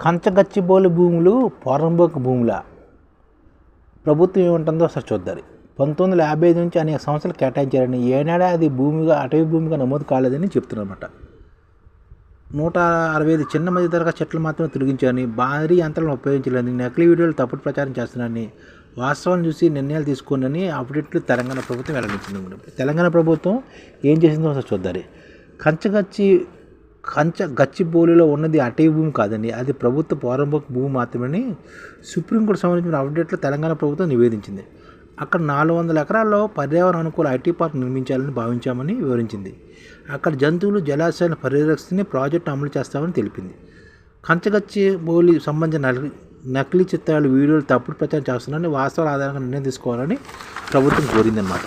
కంచగచ్చిబోలు భూములు పోరంబోకు భూముల. ప్రభుత్వం ఏమంటుందో ఒకసారి చూద్దాం పంతొమ్మిది వందల యాభై ఐదు నుంచి అనేక సంవత్సరాలు కేటాయించారని ఏనాడే అది భూమిగా అటవీ భూమిగా నమోదు కాలేదని చెప్తున్నమాట నూట అరవై ఐదు చిన్న మధ్య తరగతి చెట్లు మాత్రమే తొలగించారని భారీ యంత్రాలను ఉపయోగించలేదని నకిలీ వీడియోలు తప్పుడు ప్రచారం చేస్తున్నారని వాస్తవాన్ని చూసి నిర్ణయాలు తీసుకోనని అప్డేట్లు తెలంగాణ ప్రభుత్వం వెల్లడించింది తెలంగాణ ప్రభుత్వం ఏం చేసిందో ఒకసారి చూద్దాం కంచగచ్చి కంచ గచ్చిబౌలిలో ఉన్నది అటవీ భూమి కాదండి. అది ప్రభుత్వ పౌరంభక భూమి మాత్రమని సుప్రీంకోర్టు సంబంధించిన అప్డేట్లో తెలంగాణ ప్రభుత్వం నివేదించింది. అక్కడ నాలుగు వందల ఎకరాల్లో పర్యావరణ అనుకూల ఐటీ పార్క్ నిర్మించాలని భావించామని వివరించింది. అక్కడ జంతువులు జలాశయాల పరిరక్షణని ప్రాజెక్టు అమలు చేస్తామని తెలిపింది. కంచగచ్చి బోలి సంబంధించిన నకిలీ నకిలీ చిత్రాలు వీడియోలు తప్పుడు ప్రచారం చేస్తున్నారని వాస్తవాల ఆధారంగా నిర్ణయం తీసుకోవాలని ప్రభుత్వం కోరిందన్నమాట.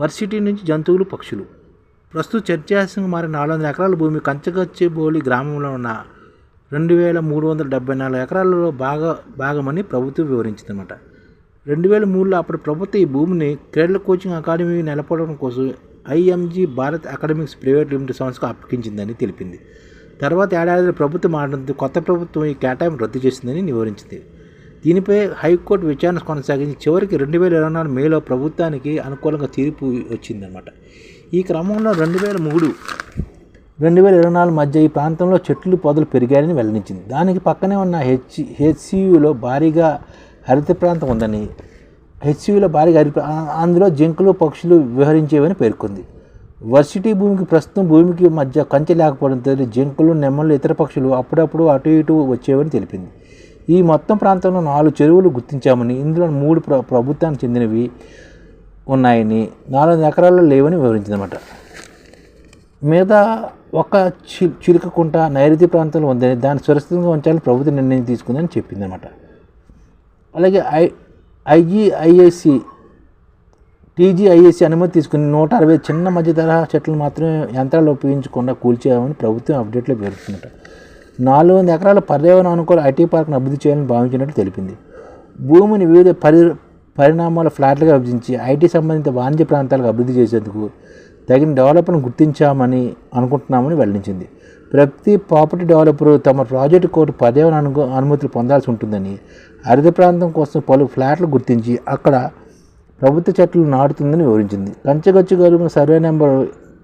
వర్సిటీ నుంచి జంతువులు పక్షులు ప్రస్తుత చర్చాసంగా మారిన నాలుగు వందల ఎకరాల భూమి కంచగచ్చి బోలి గ్రామంలో ఉన్న రెండు వేల మూడు వందల డెబ్బై నాలుగు ఎకరాలలో బాగా భాగమని ప్రభుత్వం వివరించిందన్నమాట. రెండు వేల మూడులో అప్పటి ప్రభుత్వం ఈ భూమిని క్రీడల కోచింగ్ అకాడమీ నెలకొల్పడం కోసం IMG Bharat academics private limited సంస్థకు అప్పగించిందని తెలిపింది. తర్వాత ఏడాది ప్రభుత్వం మారడంతో కొత్త ప్రభుత్వం ఈ కేటాయింపు రద్దు చేసిందని వివరించింది దీనిపై హైకోర్టు విచారణ కొనసాగించి చివరికి రెండు వేల ఇరవై నాలుగు మేలో ప్రభుత్వానికి అనుకూలంగా తీర్పు వచ్చిందన్నమాట. ఈ క్రమంలో రెండు వేల మూడు రెండు వేల ఇరవై నాలుగు మధ్య ఈ ప్రాంతంలో చెట్లు పొదలు పెరిగాయని వెల్లడించింది. దానికి పక్కనే ఉన్న హెచ్ హెచ్సియులో భారీగా హరిత ప్రాంతం ఉందని హెచ్సియులో భారీగా హరిత అందులో జింకలు పక్షులు విహరించేవని పేర్కొంది. వర్సిటీ భూమికి ప్రస్తుతం భూమికి మధ్య కంచె లేకపోవడంతో జింకలు నెమ్మలు ఇతర పక్షులు అప్పుడప్పుడు అటు ఇటు వచ్చేవని తెలిపింది. ఈ మొత్తం ప్రాంతంలో నాలుగు చెరువులు గుర్తించామని ఇందులో మూడు ప్ర ప్రభుత్వానికి చెందినవి ఉన్నాయని నాలుగు ఎకరాల్లో లేవని వివరించిందన్నమాట మిగతా ఒక చి చిలుకకుంట నైరుతి ప్రాంతంలో ఉందని దాన్ని సురక్షితంగా ఉంచాలని ప్రభుత్వం నిర్ణయం తీసుకుందని చెప్పిందన్నమాట అలాగే ఐ ఐజీఐఎస్సి టీజీఐఎస్సి అనుమతి తీసుకుని నూట అరవై చిన్న మధ్య తరహా చెట్లు మాత్రమే యంత్రాలు ఉపయోగించకుండా కూల్చేయాలని ప్రభుత్వం అప్డేట్లో పేర్కొందట నాలుగు వంద ఎకరాల పర్యావరణ అనుకూల ఐటీ పార్క్ను అభివృద్ధి చేయాలని భావించినట్టు తెలిపింది భూమిని వివిధ పరి పరిణామాల ఫ్లాట్లుగా విభజించి ఐటీ సంబంధిత వాణిజ్య ప్రాంతాలకు అభివృద్ధి చేసేందుకు తగిన డెవలపర్ను గుర్తించామని అనుకుంటున్నామని వెల్లడించింది. ప్రతి ప్రాపర్టీ డెవలపరు తమ ప్రాజెక్టు కోర్టు పర్యావరణ అను అనుమతులు పొందాల్సి ఉంటుందని హరిత ప్రాంతం కోసం పలు ఫ్లాట్లు గుర్తించి అక్కడ ప్రభుత్వ చెట్లు నాటుతుందని వివరించింది. కంచగచ్చు గరుమ సర్వే నెంబర్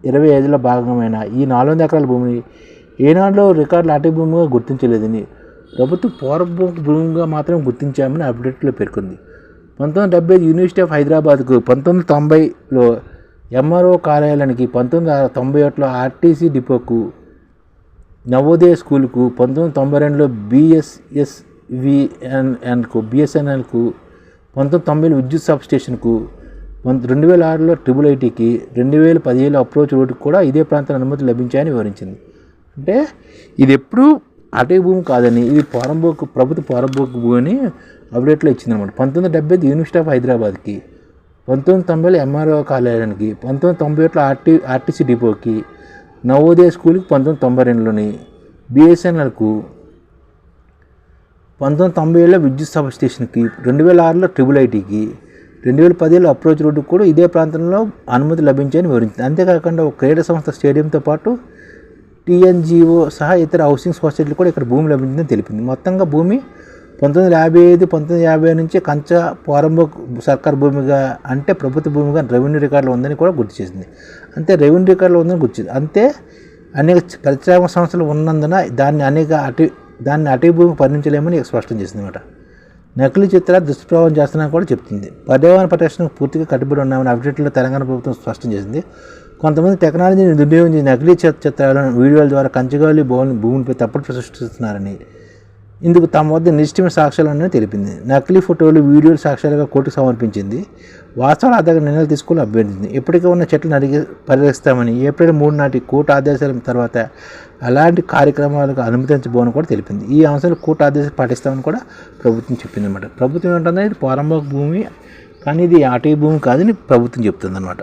ఇరవై ఐదులో భాగమైన ఈ నాలుగు వందల ఎకరాల భూమిని ఏనాడులో రికార్డులు అటవీ భూమిగా గుర్తించలేదని ప్రభుత్వ పూర్వ భూమిగా మాత్రం గుర్తించామని అప్డేట్లో పేర్కొంది. పంతొమ్మిది డెబ్బై యూనివర్సిటీ ఆఫ్ హైదరాబాద్కు పంతొమ్మిది తొంభైలో ఎంఆర్ఓ కార్యాలయానికి పంతొమ్మిది వందల తొంభై ఒకటిలో ఆర్టీసీ డిపోకు నవోదయ స్కూల్కు పంతొమ్మిది తొంభై రెండులో బిఎస్ఎస్విఎన్ఎన్కు బిఎస్ఎన్ఎల్కు పంతొమ్మిది తొంభైలో విద్యుత్ సబ్ స్టేషన్కు రెండు వేల ఆరులో ట్రిపుల్ ఐటీకి రెండు వేల పదిహేను అప్రోచ్ రోడ్డుకు కూడా ఇదే ప్రాంతంలో అనుమతి లభించాయని వివరించింది. అంటే ఇది ఎప్పుడూ అటవీ భూమి కాదని ఇది పోరంబోకు ప్రభుత్వ పోరంబోకు భూమి అని అప్డేట్లో ఇచ్చిందనమాట పంతొమ్మిది వందల డెబ్బై యూనివర్సిటీ ఆఫ్ హైదరాబాద్కి పంతొమ్మిది తొంభైలో ఎంఆర్ఓ కార్యాలయానికి పంతొమ్మిది తొంభై ఒకటిలో ఆర్టీ ఆర్టీసీ డిపోకి నవోదయ స్కూల్కి పంతొమ్మిది తొంభై రెండులోని బిఎస్ఎన్ఎల్కు పంతొమ్మిది తొంభై ఏళ్ళలో విద్యుత్ సబ్ స్టేషన్కి రెండు వేల ఆరులో ట్రిపుల్ ఐటీకి రెండు వేల పదిలో అప్రోచ్ రోడ్డుకు కూడా ఇదే ప్రాంతంలో అనుమతి లభించాయని వివరించింది. అంతేకాకుండా ఒక క్రీడా సంస్థ స్టేడియంతో పాటు టీఎన్జిఓ సహా ఇతర హౌసింగ్ సొసైటీలు కూడా ఇక్కడ భూమి లభించిందని తెలిపింది. మొత్తంగా భూమి పంతొమ్మిది వందల యాభై ఐదు పంతొమ్మిది యాభై నుంచి కంచ ప్రారంభ సర్కార్ భూమిగా అంటే ప్రభుత్వ భూమిగా రెవెన్యూ రికార్డులో ఉందని కూడా గుర్తు చేసింది. అంతే రెవెన్యూ రికార్డులో ఉందని గుర్తు అంతే అనేక పరిశ్రమ సంస్థలు ఉన్నందున దాన్ని అనేక అటు దాన్ని అటవీ భూమి పరిణించలేమని స్పష్టం చేసింది అనమాట నకిలీ చిత్రాలు దుష్ప్రభావం చేస్తున్నాయని కూడా చెప్తుంది. పర్యావరణ పరిరక్షణకు పూర్తిగా కట్టుబడి ఉన్నామని అప్డేట్లో తెలంగాణ ప్రభుత్వం స్పష్టం చేసింది. కొంతమంది టెక్నాలజీని దుర్వినియోగం చేసి నకిలీ చిత్ర- చిత్రాలను వీడియోల ద్వారా కంచగాలి భూమి భూమిపై తప్పుడు సృష్టిస్తున్నారని ఇందుకు తమ వద్ద నిశ్చిమ సాక్ష్యాలు ఉన్నాయని తెలిపింది. నకిలీ ఫోటోలు వీడియోలు సాక్ష్యాలుగా కోర్టుకు సమర్పించింది. వాస్తవాల ఆధారంగా నిర్ణయాలు తీసుకోవాలని అభ్యర్థించింది ఇప్పటికే ఉన్న చెట్లు నరిగి పరిరక్షిస్తామని ఏప్రిల్ మూడు నాటి కోర్టు ఆదేశాల తర్వాత అలాంటి కార్యక్రమాలకు అనుమతించబోని కూడా తెలిపింది. ఈ అంశాలు కోర్టు ఆదేశాలు పాటిస్తామని కూడా ప్రభుత్వం చెప్పింది అనమాట ప్రభుత్వం ఏంటంటే ఇది ప్రారంభ భూమి కానీ ఇది అటవీ భూమి కాదని ప్రభుత్వం చెప్తుంది అనమాట